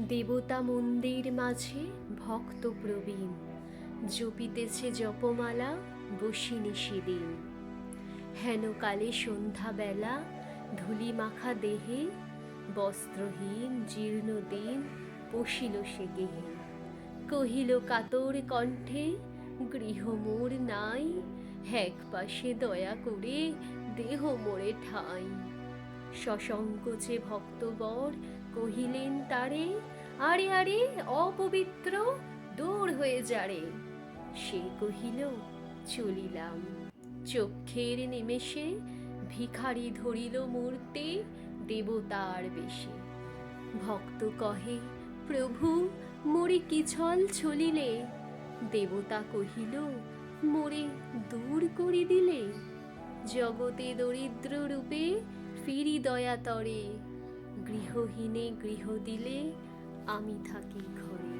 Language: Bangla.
দেবতা মন্দির মাঝে ভক্ত প্রবীণ জপিতেছে জপমালা, বসিনি সেদিন। হেন কালে সন্ধ্যাবেলা ধুলি মাখা দেহে, বস্ত্রহীন জীর্ণ দিন পশিল সে গেহে। কহিল, কাতর কণ্ঠে গৃহ মোর নাই এক পাশে দয়া করে দেহ মোরে ঠাঁই। সসংকোচে ভক্তবর কহিলেন তারে, আরে আরে, অপবিত্র, দূর হয়ে যারে সে কহিল, চলিলাম। চক্ষের নিমেষে ভিখারি ধরিল মূর্তি দেবতার বেশে। ভক্ত কহে, প্রভু, মোরে কি ছল ছলিলে? দেবতা কহিল, মোরে দূর করি দিলে। জগতে দরিদ্র রূপে দয়া তরে গৃহহীনে গৃহ দিলে আমি থাকি ঘরে।